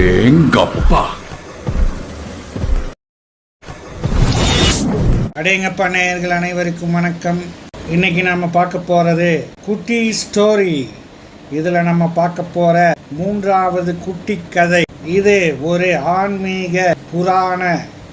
அடேங்கப்பா அடேங்கப்பா நேயர்கள் அனைவருக்கும் வணக்கம். இன்னைக்கு நாம பார்க்க போறது குட்டி ஸ்டோரி இதுல நம்ம பார்க்க போற மூன்றாவது குட்டி கதை. இது ஒரு ஆன்மீக புராண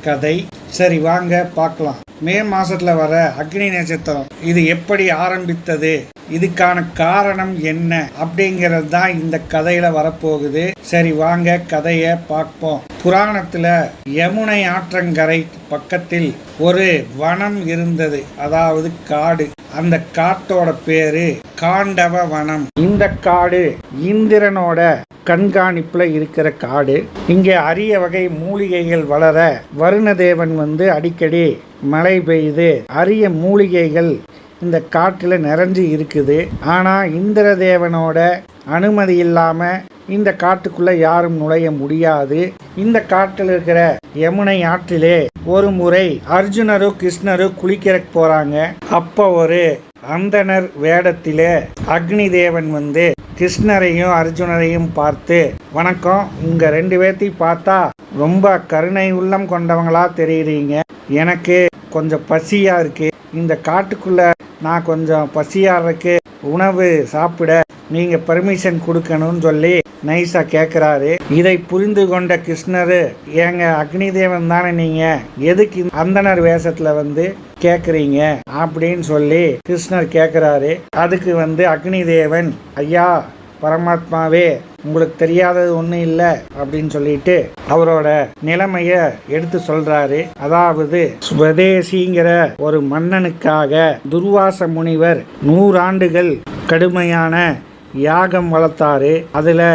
கதை. சரி வாங்க பார்க்கலாம். மே மாசத்துல வர அக்னி நட்சத்திரம். இது எப்படி ஆரம்பித்தது? இதுக்கான காரணம் என்ன அப்படிங்கிறது தான் இந்த கதையில வரப்போகுது. சரி வாங்க கதையை பார்ப்போம். புராணத்துல யமுனை ஆற்றங்கரை பக்கத்தில் ஒரு வனம் இருந்தது. அதாவது காடு. அந்த காட்டோட பேரு காண்டவ வனம். இந்த காடு இந்திரனோட கண்காணிப்புல இருக்கிற காடு. இங்கே அரிய வகை மூலிகைகள் வளர வருணதேவன் வந்து அடிக்கடி மழை பெய்யுது அரிய மூலிகைகள் இந்த காட்டில் நிறைஞ்சு இருக்குது. ஆனால் இந்திரதேவனோட அனுமதி இல்லாமல் இந்த காட்டுக்குள்ளே யாரும் நுழைய முடியாது. இந்த காட்டில் இருக்கிற யமுனை ஆற்றிலே ஒரு முறை அர்ஜுனரும் கிருஷ்ணரும் குளிக்கிற போகிறாங்க அப்போ ஒரு அந்தனர் வேடத்திலே அக்னி தேவன் வந்து கிருஷ்ணரையும் அர்ஜுனரையும் பார்த்து வணக்கம் உங்கள் ரெண்டு பேர்த்தையும் பார்த்தா ரொம்ப கருணை உள்ளம் கொண்டவங்களா தெரியுறீங்க. எனக்கு கொஞ்சம் பசியாக இருக்குது இந்த காட்டுக்குள்ளே நான் கொஞ்சம் பசியாறதுக்கு உணவு சாப்பிட நீங்கள் பர்மிஷன் கொடுக்கணும்னு சொல்லி நைஸா கேட்குறாரு இதை புரிந்து கொண்ட கிருஷ்ணர் ஏங்க அக்னி தேவன் தானே நீங்கள் எதுக்கு அந்தனர் வேஷத்தில் வந்து கேட்குறீங்க அப்படின்னு சொல்லி கிருஷ்ணர் கேட்குறாரு அதுக்கு வந்து அக்னி தேவன் ஐயா பரமாத்மாவே உங்களுக்கு தெரியாதது ஒன்றும் இல்லை அப்படின்னு சொல்லிட்டு அவரோட நிலைமையை எடுத்து சொல்றாரு. அதாவது ஸ்வதேசிங்கிற ஒரு மன்னனுக்காக துர்வாச முனிவர் நூறாண்டுகள் கடுமையான யாகம் வளர்த்தாரு. அதில்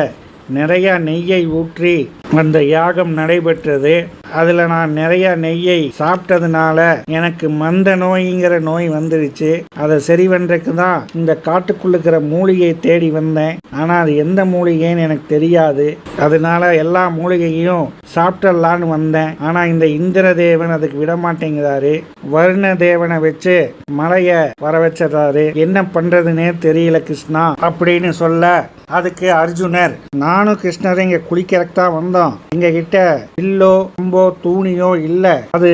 நிறைய நெய்யை ஊற்றி அந்த யாகம் நடைபெற்றது. அதில் நான் நிறைய நெய்யை சாப்பிட்டதுனால எனக்கு மந்த நோய்ங்கிற நோய் வந்துருச்சு அதை சரி பண்ணுறதுக்கு தான் இந்த காட்டுக்குள்ளுக்கிற மூலிகையை தேடி வந்தேன். ஆனால் அது எந்த மூலிகைன்னு எனக்கு தெரியாது. அதனால எல்லா மூலிகையும் சாப்பிடலான்னு வந்தேன். ஆனால் இந்த இந்திரதேவன் அதுக்கு விட மாட்டேங்கிறாரு வருண தேவனை வச்சு மலையை வர வச்சிடறாரு. என்ன பண்றதுன்னே தெரியல கிருஷ்ணா அப்படின்னு சொல்ல அதுக்கு அர்ஜுனர் நானும் கிருஷ்ணரும் இங்க குளிக்கிறக்கு தான் வந்தோம். எங்க கிட்ட இல்லோ அம்போ தூணியோ இல்லை. அது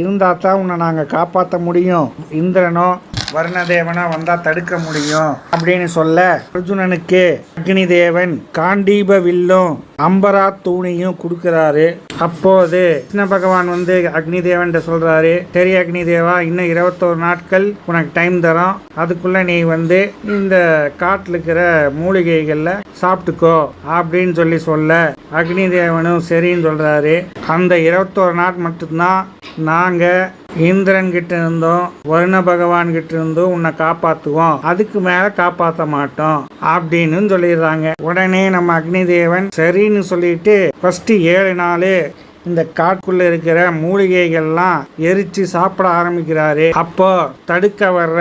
இருந்தா தான் உன்னை நாங்கள் காப்பாற்ற முடியும். இந்திரனோ வருணதேவனா வந்தா தடுக்க முடியும் அப்படின்னு சொல்ல அர்ஜுனனுக்கு அக்னி தேவன் காண்டீப வில்லும் அம்பரா தூணியும் கொடுக்கிறாரு. அப்போது கிருஷ்ண பகவான் வந்து அக்னி தேவன் சொல்றாரு சரி அக்னி தேவா இன்னும் இருபத்தோரு நாட்கள் உனக்கு டைம் தரோம் அதுக்குள்ள நீ வந்து இந்த காட்டில் இருக்கிற மூலிகைகள்ல சாப்பிட்டுக்கோ அப்படின்னு சொல்லி சொல்ல அக்னி தேவனும் சரின்னு சொல்றாரு. அந்த இருபத்தோரு நாள் மட்டும்தான் நாங்கள் இந்திரன் கிட்ட இருந்தும் வருண பகவான் கிட்ட இருந்தும் உன்னை காப்பாத்துவோம். அதுக்கு மேல காப்பாத்த மாட்டோம் அப்படின்னு சொல்லிடுறாங்க. உடனே நம்ம அக்னி தேவன் சரின்னு சொல்லிட்டு ஃபர்ஸ்ட் ஏழு நாள் இந்த காட்டுக்குள்ள இருக்கிற மூலிகைகள்லாம் எரிச்சு சாப்பிட ஆரம்பிக்கிறாரு. அப்போ தடுக்க வர்ற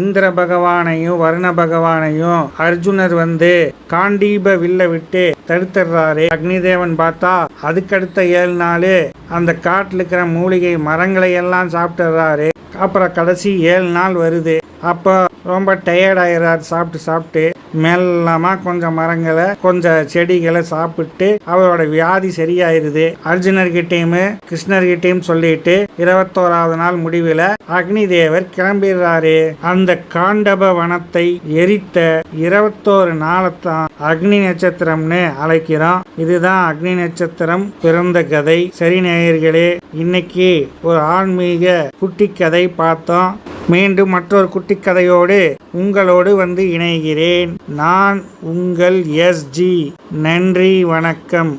இந்திர பகவானையும் வருண பகவானையும் அர்ஜுனர் வந்து காண்டீப வில்ல விட்டு தடுத்துடுறாரு. அக்னிதேவன் பார்த்தா அதுக்கடுத்த ஏழு நாள் அந்த காட்டில் இருக்கிற மூலிகை மரங்களை எல்லாம் சாப்பிட்டுறாரு அப்புறம் கடைசி ஏழு நாள் வருது. அப்போ ரொம்ப டயர்ட் ஆயிடுறாரு சாப்பிட்டு சாப்பிட்டு. மெல்லமா கொஞ்சம் மரங்களை கொஞ்சம் செடிகளை சாப்பிட்டு அவரோட வியாதி சரியாயிருது. அர்ஜுனர்கிட்டயும் கிருஷ்ணர்கிட்டையும் சொல்லிட்டு இருபத்தோராவது நாள் முடிவில் அக்னி தேவர் கிளம்பிடுறாரு. அந்த காண்டப வனத்தை எரித்த இருபத்தோரு நாளைத்தான் அக்னி நட்சத்திரம்னு அழைக்கிறோம். இதுதான் அக்னி நட்சத்திரம் பிறந்த கதை. சரி நேயர்களே இன்னைக்கு ஒரு ஆன்மீக குட்டி கதை பார்த்தோம். மீண்டும் மற்றொரு குட்டி கதையோடு உங்களோடு வந்து இணைகிறேன். நான் உங்கள் எஸ்ஜி நன்றி வணக்கம்.